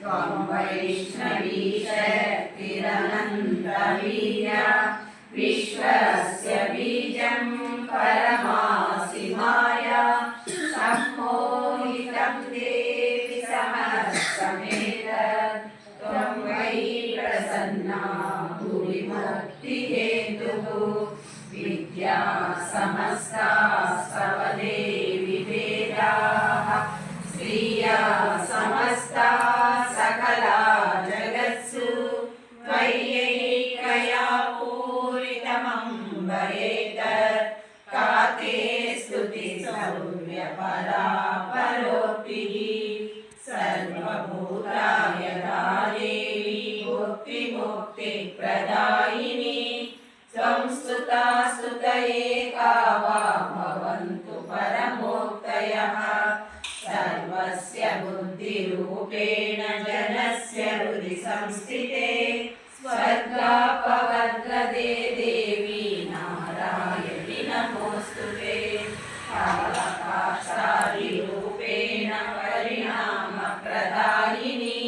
त्वं वैष्णवी शक्तिरनन्तवीर्या विश्वस्य बीजं परमासि माया सम्मोहितं देवि सहस्रमेत त्वं वै प्रसन्ना भुवि मुक्तिहेतुः विद्या समस्ता स्तव देवि वेदाः श्रिया त्वय्यैकया पूरितमम्बरेतत् काते स्तुतिसौर्यपरा परोक्तिः सर्वभूताय देवी मुक्तिमुक्तिप्रदायिनी त्वं स्तुता स्तुत एका वा भवन्तु परमोक्तयः सर्वस्य बुद्धिरूपेण जनस्य हृदि संस्थिते స్వర్గాపవర్గదే దేవి నారాయణి నమోస్తుతే. కాళకాచారి రూపేణ పరిణామ ప్రదాయిని